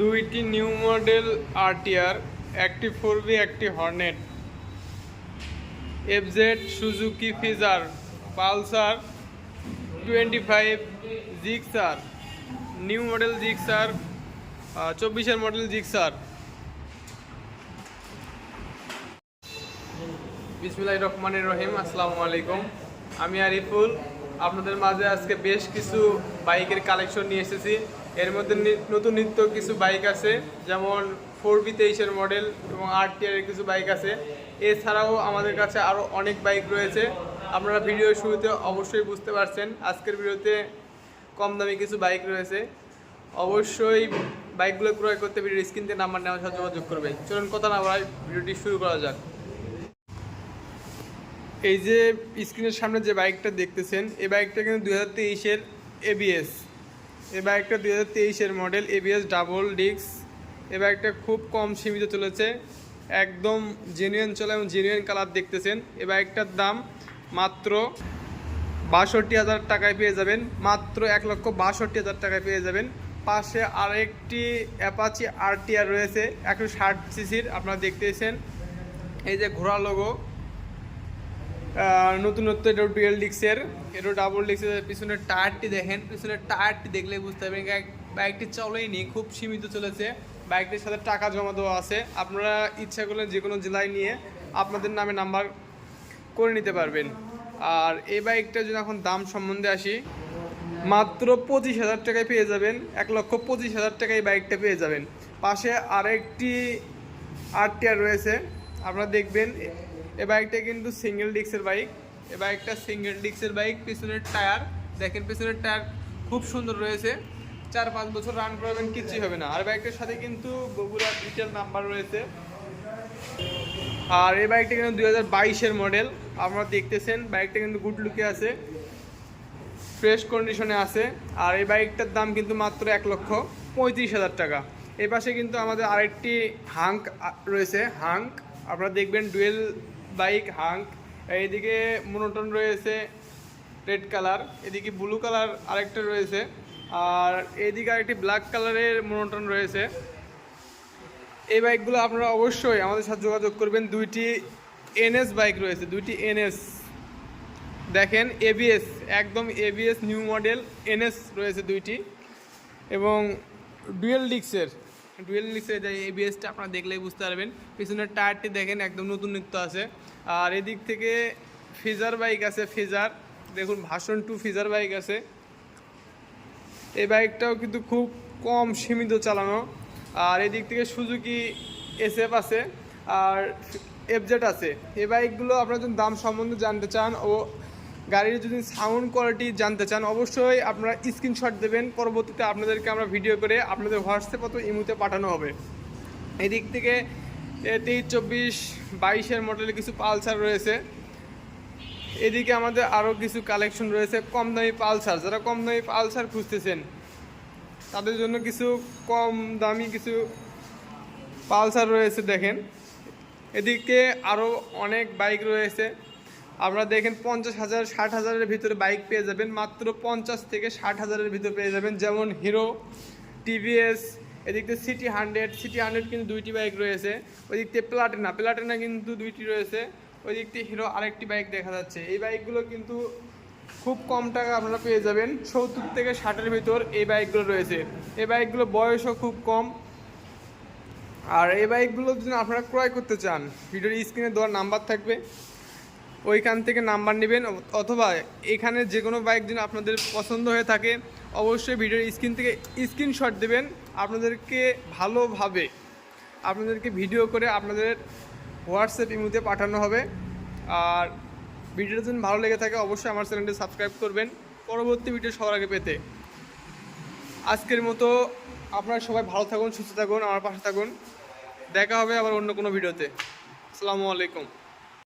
দুইটি new model RTR, একটি four B একটি Hornet. FZ Suzuki Fazer, Pulsar twenty five Gixxer, new model Gixxer চব্বিশের model Gixxer. বিসমুল্লাহ রহমানের রহিম, আসসালামু আলাইকুম। আমি আরিফুল, আপনাদের মাঝে আজকে বেশ কিছু বাইকের কালেকশন নিয়ে এসেছি। এর মধ্যে নতুন নিত্য কিছু বাইক আছে, যেমন ফোর বি তেইশের মডেল এবং আর টিয়ারের কিছু বাইক আছে। এছাড়াও আমাদের কাছে আরও অনেক বাইক রয়েছে। আপনারা ভিডিওর শুরুতে অবশ্যই বুঝতে পারছেন, আজকের ভিডিওতে কম দামি কিছু বাইক রয়েছে। অবশ্যই বাইকগুলো ক্রয় করতে ভিডিওর স্ক্রিন থেকে নাম্বার নেওয়ার সাথে যোগাযোগ করবে চলুন কথা না বলাই ভিডিওটি শুরু করা যাক। এই যে স্ক্রিনের সামনে যে বাইকটা দেখতেছেন, এই বাইকটা কিন্তু দু হাজার তেইশের এবিএস এই বাইকটা দুই হাজার তেইশের মডেল এবিএস ডাবল ডিস্ক এই বাইকটা খুব কম সীমিত চলেছে, একদম জেনুইন চলে এবং জেনুইন কালার দেখতেছেন। এই বাইকটার দাম মাত্র বাষট্টি হাজার টাকায় পেয়ে যাবেন, মাত্র এক লক্ষ বাষট্টি হাজার টাকায় পেয়ে যাবেন। পাশে আরেকটি অ্যাপাচি আরটিআর রয়েছে, একশো ষাট সিসির আপনারা দেখতেছেন। এই যে ঘোড়া লোগো নতুনত্ব, এটা ডুয়েল ডিক্সের এটা ডাবল ডিক্সের পিছনের টায়ারটি দেখেন, পিছনের টায়ারটি দেখলে বুঝতে পারবেন বাইকটি চলেইনি, খুব সীমিত চলেছে, বাইকটির সাথে টাকা জমা দেওয়া আছে, আপনারা ইচ্ছা করলে যে কোনো জেলায় নিয়ে আপনাদের নামে নাম্বার করে নিতে পারবেন। আর এই বাইকটা যদি এখন দাম সম্বন্ধে আসি, মাত্র পঁচিশ হাজার টাকায় পেয়ে যাবেন, এক লক্ষ পঁচিশ হাজার টাকায় এই বাইকটা পেয়ে যাবেন। পাশে আরেকটি আরটিআর রয়েছে, আপনারা দেখবেন এ বাইকটা কিন্তু সিঙ্গেল ডিস্কের বাইক এ বাইকটা সিঙ্গেল ডিস্কের বাইক পিছনের টায়ার দেখেন পিছনের টায়ার খুব সুন্দর রয়েছে। চার পাঁচ বছর রান করাবেন, কিচ্ছুই হবে না। আর বাইকটার সাথে কিন্তু বগুড়া ডিটেল নাম্বার রয়েছে। আর এই বাইকটা কিন্তু দুই হাজার মডেল আপনারা দেখতেছেন বাইকটা কিন্তু গুড লুকে আছে। ফ্রেশ কন্ডিশনে আছে। আর এই বাইকটার দাম কিন্তু মাত্র এক লক্ষ পঁয়ত্রিশ হাজার টাকা। এই পাশে কিন্তু আমাদের আরেকটি হাঙ্ক রয়েছে। হাঙ্ক আপনারা দেখবেন ডুয়েল বাইক, হাঙ্ক। এইদিকে মনোটন রয়েছে, রেড কালার। এদিকে ব্লু কালার আরেকটা রয়েছে। আর এইদিকে আরেকটি ব্ল্যাক কালারের মনোটন রয়েছে। এই বাইকগুলো আপনারা অবশ্যই আমাদের সাথে যোগাযোগ করবেন। দুইটি এনএস বাইক রয়েছে, দুইটি এনএস। দেখেন, এবিএস, একদম এবিএস নিউ মডেল এনএস রয়েছে দুইটি। এবং ডুয়েল ডিক্সের ডুয়েল ডিক্সের এবিএসটা আপনারা দেখলেই বুঝতে পারবেন। পিছনের টায়ারটি দেখেন, একদম নতুন নিত্য আছে। আর এদিক থেকে ফিজার বাইক আছে, ফিজার। দেখুন, ভাষণ টু ফিজার বাইক আছে। এই বাইকটাও কিন্তু খুব কম সীমিত চালানো। আর এদিক থেকে সুজুকি এসএফ আছে, আর এফজেড আছে। এই বাইকগুলো আপনারা যদি দাম সম্বন্ধে জানতে চান ও গাড়ির যদি সাউন্ড কোয়ালিটি জানতে চান, অবশ্যই আপনারা স্ক্রিনশট দেবেন। পরবর্তীতে আপনাদেরকে আমরা ভিডিও করে আপনাদের হোয়াটসঅ্যাপ অথবা ইমুতে পাঠানো হবে। এদিক থেকে তেইশ চব্বিশ বাইশের মডেলের কিছু পালসার রয়েছে। এদিকে আমাদের আরও কিছু কালেকশন রয়েছে, কম দামি পালসার। যারা কম দামি পালসার খুঁজতেছেন, তাদের জন্য কিছু কম দামি কিছু পালসার রয়েছে দেখেন। এদিকে আরও অনেক বাইক রয়েছে। আপনারা দেখেন পঞ্চাশ হাজার, ষাট হাজারের ভিতরে বাইক পেয়ে যাবেন, মাত্র পঞ্চাশ থেকে ষাট হাজারের ভিতরে পেয়ে যাবেন। যেমন হিরো, টিভিএস এদিক সিটি হান্ড্রেড সিটি হান্ড্রেড কিন্তু দুইটি বাইক রয়েছে। ওই দিক থেকে প্লাটিনা প্লাটিনা কিন্তু দুইটি রয়েছে। ওই দিক থেকে হিরো আরেকটি বাইক দেখা যাচ্ছে। এই বাইকগুলো কিন্তু খুব কম টাকা আপনারা পেয়ে যাবেন। সত্তর থেকে ষাটের ভিতর এই বাইকগুলো রয়েছে। এই বাইকগুলো বয়সও খুব কম। আর এই বাইকগুলো যদি আপনারা ক্রয় করতে চান, ভিডিওর স্ক্রিনে দেওয়ার নাম্বার থাকবে। ওইখান থেকে নাম্বার নেবেন, অথবা এখানে যে কোনো বাইক যদি আপনাদের পছন্দ হয়ে থাকে, অবশ্যই ভিডিওর স্ক্রিন থেকে স্ক্রিনশট দেবেন। আপনাদেরকে ভালোভাবে, আপনাদেরকে ভিডিও করে আপনাদের হোয়াটসঅ্যাপ ইমুতে পাঠানো হবে। আর ভিডিওটা যদি ভালো লেগে থাকে, অবশ্যই আমার চ্যানেলটি সাবস্ক্রাইব করবেন। পরবর্তী ভিডিও সবার আগে পেতে। আজকের মতো আপনারা সবাই ভালো থাকুন, সুস্থ থাকুন, আমার পাশে থাকুন। দেখা হবে আবার অন্য কোনো ভিডিওতে আসসালামু আলাইকুম।